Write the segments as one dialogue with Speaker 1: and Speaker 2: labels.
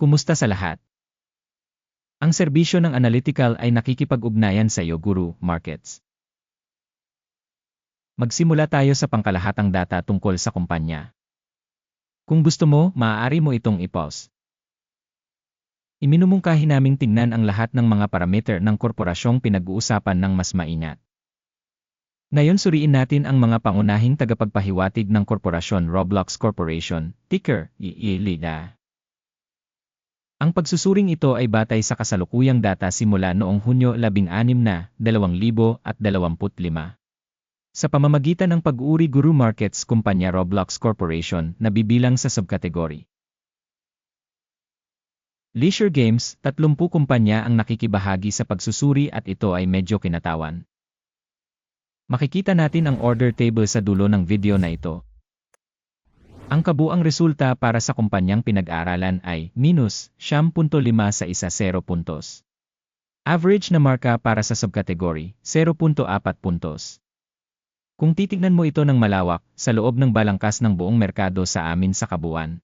Speaker 1: Kumusta sa lahat? Ang serbisyo ng analytical ay nakikipag-ugnayan sa iyo Guru Markets. Magsimula tayo sa pangkalahatang data tungkol sa kumpanya. Kung gusto mo, maaari mo itong i-pause. Iminumungkahi naming tingnan ang lahat ng mga parameter ng korporasyong pinag-uusapan ng mas maingat. Ngayon suriin natin ang mga pangunahing tagapagpahiwatig ng korporasyon Roblox Corporation, ticker, IILIDA. Ang pagsusuring ito ay batay sa kasalukuyang data simula noong Hunyo 16 na 2025. Sa pamamagitan ng pag-uri Guru Markets Kumpanya Roblox Corporation na bibilang sa subkategory. Leisure Games, 30 kumpanya ang nakikibahagi sa pagsusuri at ito ay medyo kinatawan. Makikita natin ang order table sa dulo ng video na ito. Ang kabuang resulta para sa kumpanyang pinag-aralan ay minus 10.5 sa isa 0 puntos. Average na marka para sa subkategory, 0.4 puntos. Kung titignan mo ito ng malawak, sa loob ng balangkas ng buong merkado sa amin sa kabuuan,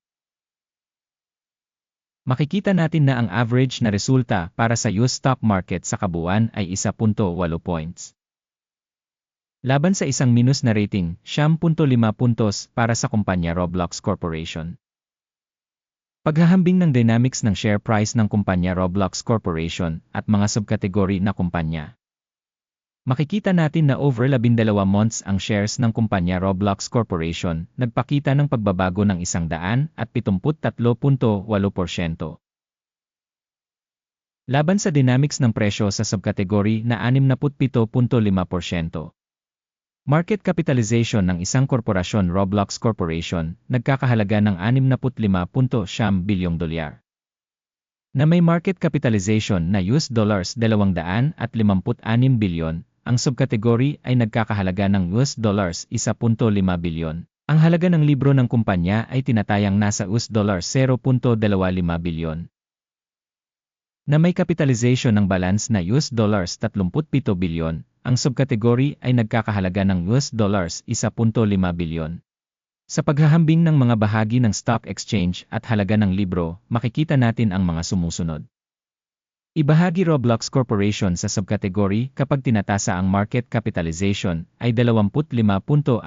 Speaker 1: makikita natin na ang average na resulta para sa US stock market sa kabuuan ay 1.8 points. Laban sa isang minus na rating, 10.5 puntos para sa kumpanya Roblox Corporation. Paghahambing ng dynamics ng share price ng kumpanya Roblox Corporation at mga subkategory na kumpanya. Makikita natin na over 12 months ang shares ng kumpanya Roblox Corporation nagpakita ng pagbabago ng 173.8%. Laban sa dynamics ng presyo sa subkategory na 67.5%. Market capitalization ng isang korporasyon Roblox Corporation nagkakahalaga ng 65.9 bilyong dolyar. Na may market capitalization na US dollars 256 bilyon, ang subkategory ay nagkakahalaga ng US dollars 1.5 bilyon. Ang halaga ng libro ng kumpanya ay tinatayang nasa US dollars 0.25 bilyon. Na may capitalization ng balance na US dollars 37 bilyon, ang subkategory ay nagkakahalaga ng US dollars 1.5 bilyon. Sa paghahambing ng mga bahagi ng stock exchange at halaga ng libro, makikita natin ang mga sumusunod. Ibahagi Roblox Corporation sa subkategory kapag tinatasa ang market capitalization ay 25.66%.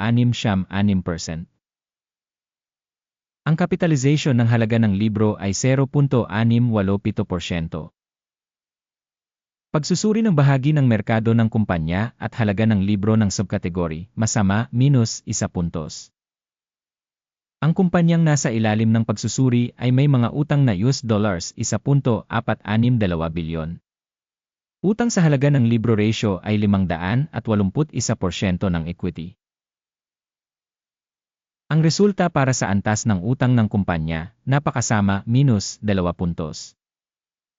Speaker 1: Ang capitalization ng halaga ng libro ay 0.687%. Pagsusuri ng bahagi ng merkado ng kumpanya at halaga ng libro ng subkategory, masama, minus, isa puntos. Ang kumpanyang nasa ilalim ng pagsusuri ay may mga utang na US dollars 1.462 bilyon. Utang sa halaga ng libro ratio ay 581% ng equity. Ang resulta para sa antas ng utang ng kumpanya, napakasama, minus 2 puntos.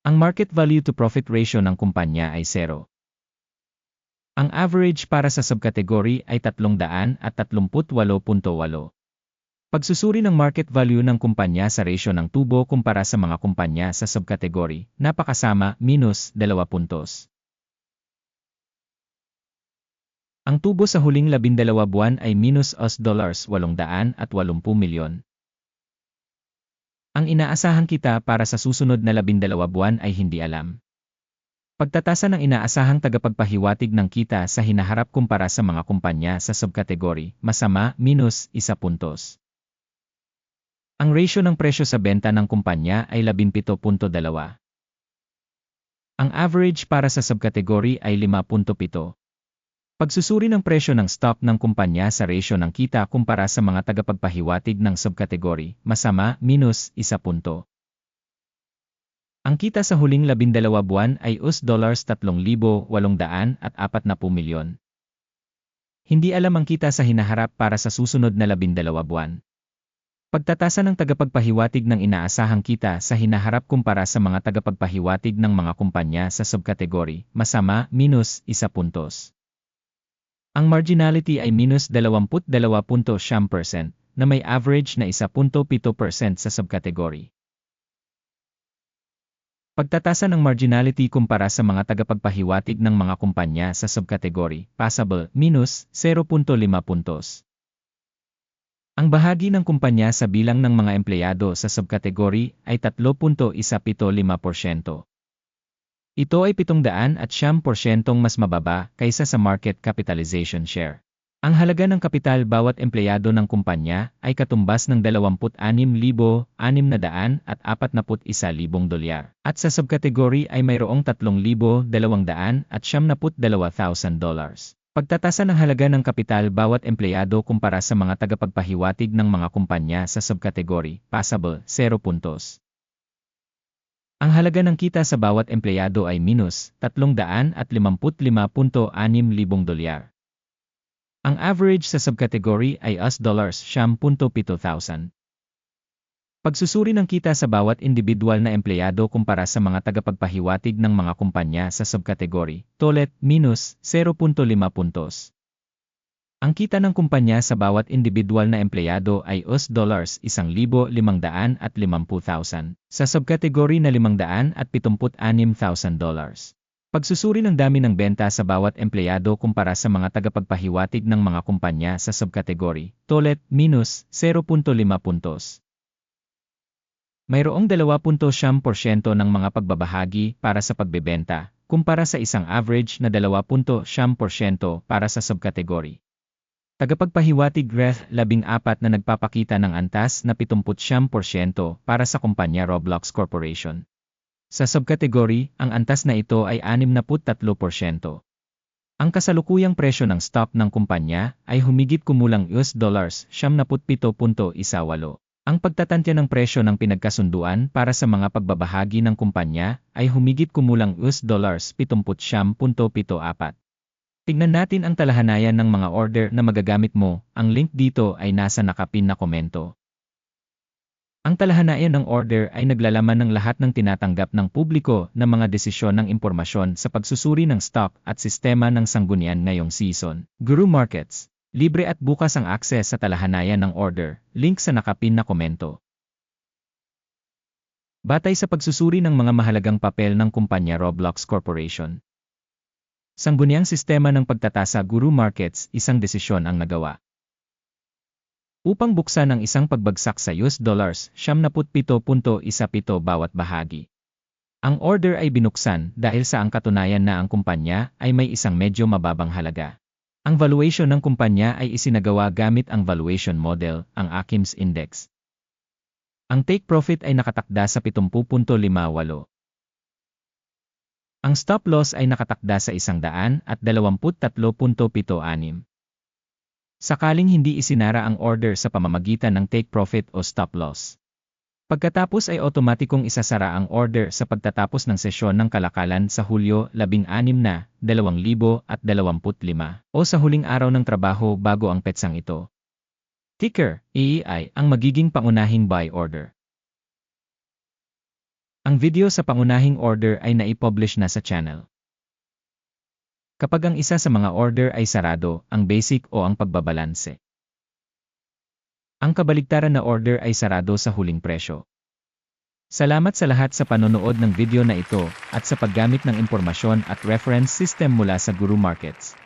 Speaker 1: Ang market value to profit ratio ng kumpanya ay 0. Ang average para sa subkategory ay 338.8. Pagsusuri ng market value ng kumpanya sa ratio ng tubo kumpara sa mga kumpanya sa subkategory, napakasama, minus 2 puntos. Ang tubo sa huling 12 buwan ay minus US dollars 880 milyon. Inaasahan kita para sa susunod na labindalawa buwan ay hindi alam. Pagtatasa ng inaasahang tagapagpahiwatig ng kita sa hinaharap kumpara sa mga kumpanya sa subkategory, masama, minus, isa puntos. Ang ratio ng presyo sa benta ng kumpanya ay 17.2. Ang average para sa subkategory ay 5.7. Pagsusuri ng presyo ng stock ng kumpanya sa ratio ng kita kumpara sa mga tagapagpahiwatig ng subkategory, masama, minus, isa punto. Ang kita sa huling labindalawa buwan ay US dollars 3,840 milyon. Hindi alam ang kita sa hinaharap para sa susunod na labindalawa buwan. Pagtatasa ng tagapagpahiwatig ng inaasahang kita sa hinaharap kumpara sa mga tagapagpahiwatig ng mga kumpanya sa subkategory, masama, minus, isa puntos. Ang marginality ay minus 22.7% na may average na 1.7% sa subkategory. Pagtatasa ng marginality kumpara sa mga tagapagpahiwatig ng mga kumpanya sa subkategory, passable, minus 0.5 puntos. Ang bahagi ng kumpanya sa bilang ng mga empleyado sa subkategory ay 3.175%. Ito ay 700 at 10% mas mababa kaysa sa market capitalization share. Ang halaga ng kapital bawat empleyado ng kumpanya ay katumbas ng 26,600 at 41,000 dolyar. At sa subkategory ay mayroong 3,200 at 72,000 dollars. Pagtatasa ng halaga ng kapital bawat empleyado kumpara sa mga tagapagpahiwatig ng mga kumpanya sa subkategory, passable, 0 puntos. Ang halaga ng kita sa bawat empleyado ay minus 355.6 dolyar. Ang average sa subcategory ay US dollars 10.7,000. Pagsusuri ng kita sa bawat individual na empleyado kumpara sa mga tagapagpahiwatig ng mga kumpanya sa subcategory, tolet, minus 0.5 puntos. Ang kita ng kumpanya sa bawat individual na empleyado ay US dollars 1,550,000 sa subkategory na 576,000 dollars. Pagsusuri ng dami ng benta sa bawat empleyado kumpara sa mga tagapagpahiwatig ng mga kumpanya sa subkategory, tolet, minus 0.5 puntos. Mayroong 2.7% ng mga pagbabahagi para sa pagbebenta, kumpara sa isang average na 2.7% para sa subkategory. Tagapagpahiwatig Greth 14 na nagpapakita ng antas na 70% para sa kumpanya Roblox Corporation. Sa subkategory, ang antas na ito ay 63%. Ang kasalukuyang presyo ng stock ng kumpanya ay humigit kumulang US dollars 77.18. Ang pagtatantya ng presyo ng pinagkasunduan para sa mga pagbabahagi ng kumpanya ay humigit kumulang US dollars 70.74. Tignan natin ang talahanayan ng mga order na magagamit mo, ang link dito ay nasa nakapin na komento. Ang talahanayan ng order ay naglalaman ng lahat ng tinatanggap ng publiko na mga desisyon ng impormasyon sa pagsusuri ng stock at sistema ng sanggunian ngayong season. Guru Markets. Libre at bukas ang akses sa talahanayan ng order. Link sa nakapin na komento. Batay sa pagsusuri ng mga mahalagang papel ng kumpanya Roblox Corporation. Sangguniang sistema ng pagtatasa Guru Markets, isang desisyon ang nagawa. Upang buksan ang isang pagbagsak sa US dollars, 77.17 bawat bahagi. Ang order ay binuksan dahil sa ang katunayan na ang kumpanya ay may isang medyo mababang halaga. Ang valuation ng kumpanya ay isinagawa gamit ang valuation model, ang Akim's Index. Ang take profit ay nakatakda sa 70.58. Ang stop loss ay nakatakda sa 100 at 23.76. Sakaling hindi isinara ang order sa pamamagitan ng take profit o stop loss. Pagkatapos ay otomatikong isasara ang order sa pagtatapos ng sesyon ng kalakalan sa Hulyo 16 na 2025 o sa huling araw ng trabaho bago ang petsang ito. Ticker, EEI, ang magiging pangunahing buy order. Ang video sa pangunahing order ay naipublish na sa channel. Kapag ang isa sa mga order ay sarado, ang basic o ang pagbabalanse. Ang kabaligtaran na order ay sarado sa huling presyo. Salamat sa lahat sa panonood ng video na ito at sa paggamit ng impormasyon at reference system mula sa Guru Markets.